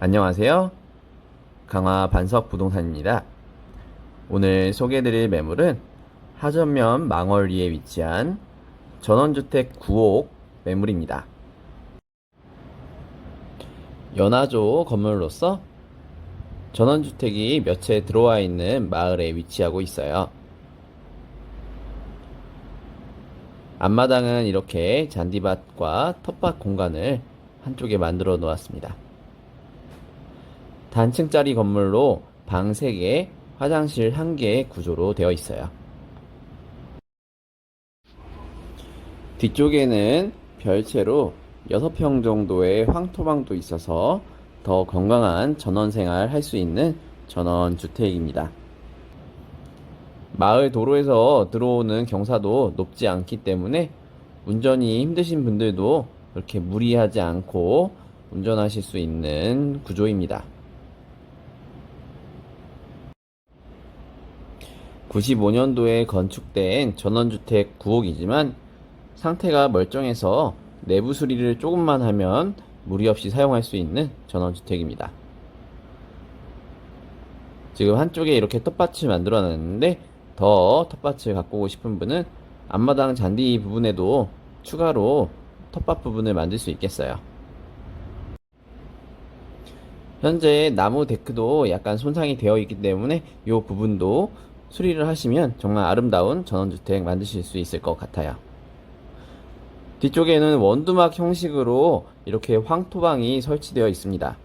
안녕하세요. 강화 반석 부동산입니다. 오늘 소개해드릴 매물은 하전면 망월리에 위치한 전원주택 9옥 매물입니다. 연화조 건물로서 전원주택이 몇 채 들어와 있는 마을에 위치하고 있어요. 앞마당은 이렇게 잔디밭과 텃밭 공간을 한쪽에 만들어 놓았습니다. 단층짜리 건물로 방 3개, 화장실 1개 구조로 되어 있어요. 뒤쪽에는 별채로 6평 정도의 황토방도 있어서 더 건강한 전원생활 할 수 있는 전원주택입니다. 마을 도로에서 들어오는 경사도 높지 않기 때문에 운전이 힘드신 분들도 그렇게 무리하지 않고 운전하실 수 있는 구조입니다. 95년도에 건축된 전원주택 9옥이지만 상태가 멀쩡해서 내부 수리를 조금만 하면 무리 없이 사용할 수 있는 전원주택입니다. 지금 한쪽에 이렇게 텃밭을 만들어 놨는데 더 텃밭을 가꾸고 싶은 분은 앞마당 잔디 부분에도 추가로 텃밭 부분을 만들 수 있겠어요. 현재 나무 데크도 약간 손상이 되어 있기 때문에 이 부분도 수리를 하시면 정말 아름다운 전원주택 만드실 수 있을 것 같아요. 뒤쪽에는 원두막 형식으로 이렇게 황토방이 설치되어 있습니다.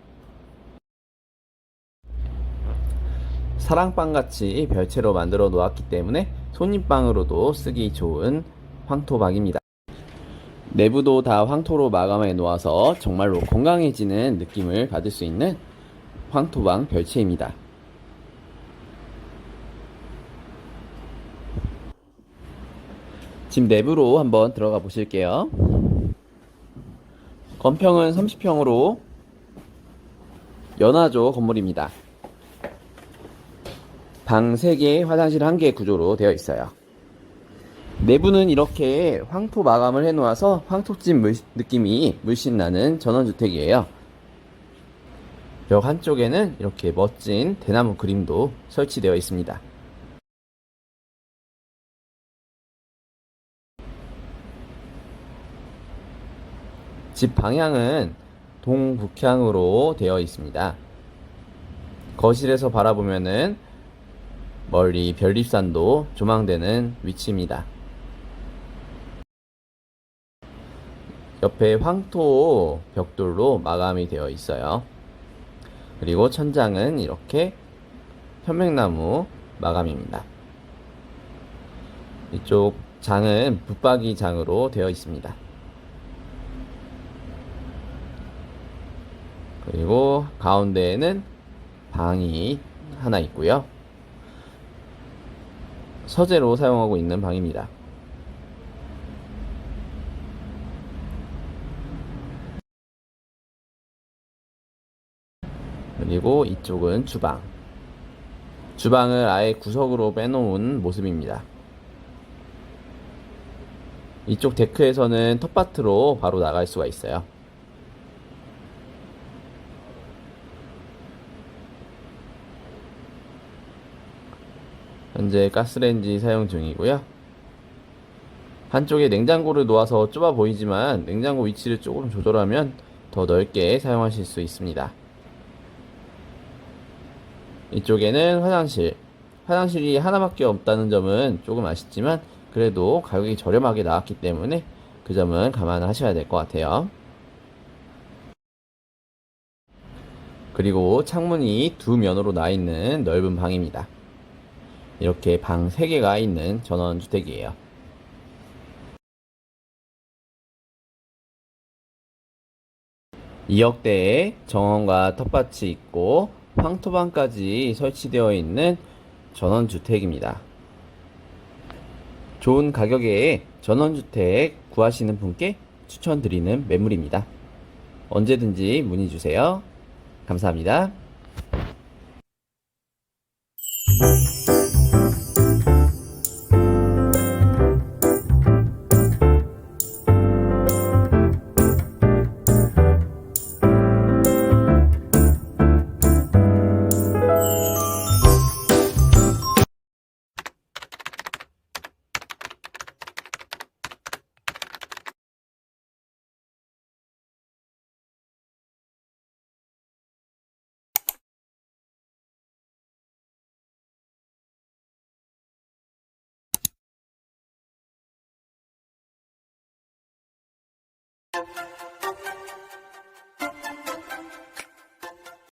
사랑방 같이 별채로 만들어 놓았기 때문에 손님방으로도 쓰기 좋은 황토방입니다. 내부도 다 황토로 마감해 놓아서 정말로 건강해지는 느낌을 받을 수 있는 황토방 별채입니다. 집 내부로 한번 들어가 보실게요. 건평은 30평으로 연화조 건물입니다. 방 3개, 화장실 1개 구조로 되어 있어요. 내부는 이렇게 황토 마감을 해 놓아서 황토집 물- 느낌이 물씬 나는 전원주택이에요. 벽 한쪽에는 이렇게 멋진 대나무 그림도 설치되어 있습니다. 집 방향은 동북향으로 되어 있습니다. 거실에서 바라보면은 멀리 별립산도 조망되는 위치입니다. 옆에 황토 벽돌로 마감이 되어 있어요. 그리고 천장은 이렇게 편백나무 마감입니다. 이쪽 장은 붙박이 장으로 되어 있습니다. 그리고 가운데에는 방이 하나 있고요. 서재로 사용하고 있는 방입니다. 그리고 이쪽은 주방. 주방을 아예 구석으로 빼놓은 모습입니다. 이쪽 데크에서는 텃밭으로 바로 나갈 수가 있어요. 현재 가스레인지 사용 중이고요. 한쪽에 냉장고를 놓아서 좁아 보이지만 냉장고 위치를 조금 조절하면 더 넓게 사용하실 수 있습니다. 이쪽에는 화장실. 화장실이 하나밖에 없다는 점은 조금 아쉽지만 그래도 가격이 저렴하게 나왔기 때문에 그 점은 감안하셔야 될 것 같아요. 그리고 창문이 두 면으로 나 있는 넓은 방입니다. 이렇게 방 3개가 있는 전원주택이에요. 이억대의 정원과 텃밭이 있고 황토방까지 설치되어 있는 전원주택입니다. 좋은 가격에 전원주택 구하시는 분께 추천드리는 매물입니다. 언제든지 문의 주세요. 감사합니다.